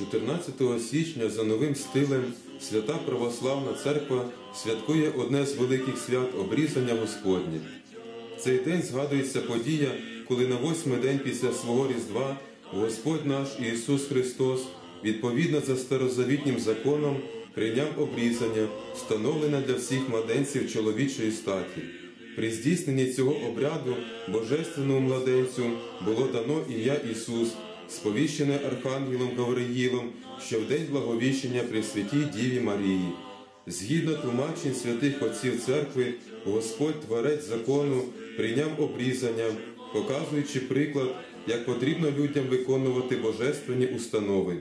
14 січня за новим стилем Свята Православна Церква святкує одне з великих свят обрізання Господнє. В цей день згадується подія, коли на восьмий день після свого Різдва Господь наш Ісус Христос, відповідно за старозавітнім законом, прийняв обрізання, встановлене для всіх младенців чоловічої статі. При здійсненні цього обряду божественному младенцю було дано ім'я Ісус, сповіщене Архангелом Гавриїлом, що в день благовіщення при святій Діві Марії. Згідно тлумачень святих отців церкви, Господь Творець закону прийняв обрізання, показуючи приклад, як потрібно людям виконувати божественні установи.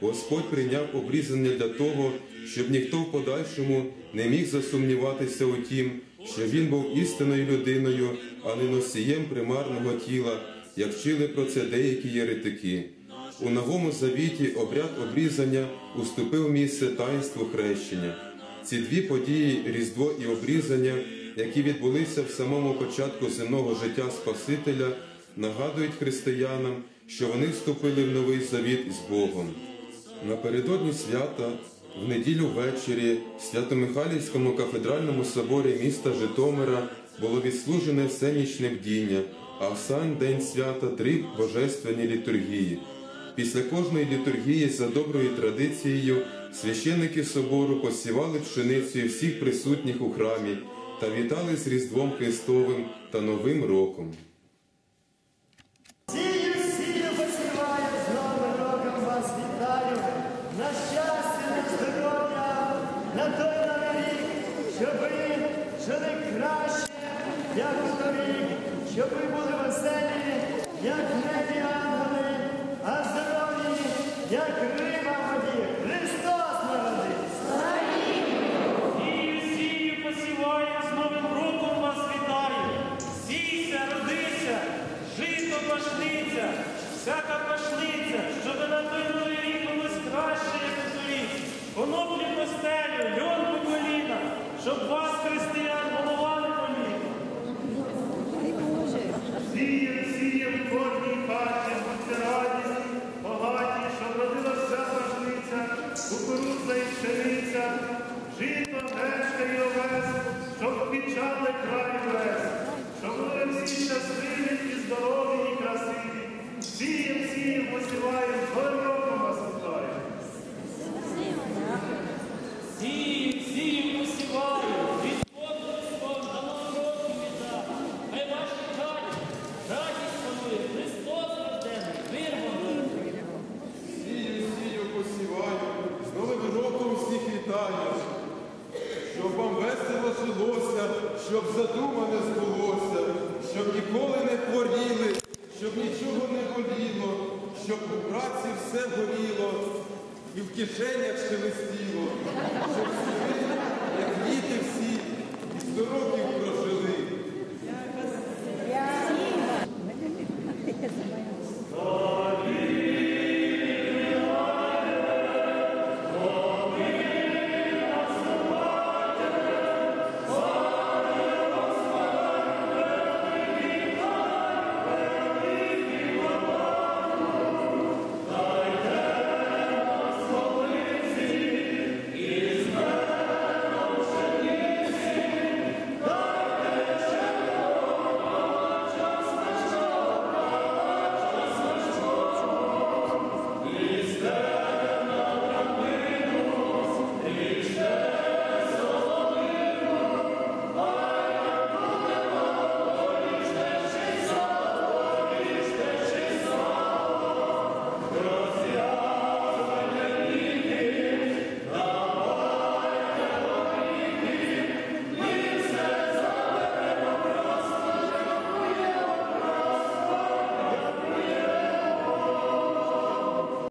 Господь прийняв обрізання для того, щоб ніхто в подальшому не міг засумніватися у тім, що він був істинною людиною, а не носієм примарного тіла, як вчили про це деякі єретики. У новому завіті обряд обрізання уступив місце таїнству хрещення. Ці дві події, Різдво і обрізання, які відбулися в самому початку земного життя Спасителя, нагадують християнам, що вони вступили в новий завіт з Богом. Напередодні свята, в неділю ввечері, в Свято-Михайлівському кафедральному соборі міста Житомира було відслужене всенічне бдіння, а в сам день свята три божественні літургії. Після кожної літургії за доброю традицією священники собору посівали пшеницею всіх присутніх у храмі та вітали з Різдвом Христовим та Новим роком. На щастя, на здоров'я, на той новий рік, щоб щоб ви були веселі, як небі ангели, а здорові, як риба в воді. Христос народився! Сію, сію, посіваю, з Новим роком вас вітаю. Сійся, родися, жито пашниця, всяка пашниця, щоб на той новий рік комусь краще, як у торік. Коноплі по стелю, льон по коліна, щоб вас, жилося, щоб задумане збулося, щоб ніколи не хворіли, щоб нічого не боліло, щоб у праці все горіло і в кишенях шелестіло, щоб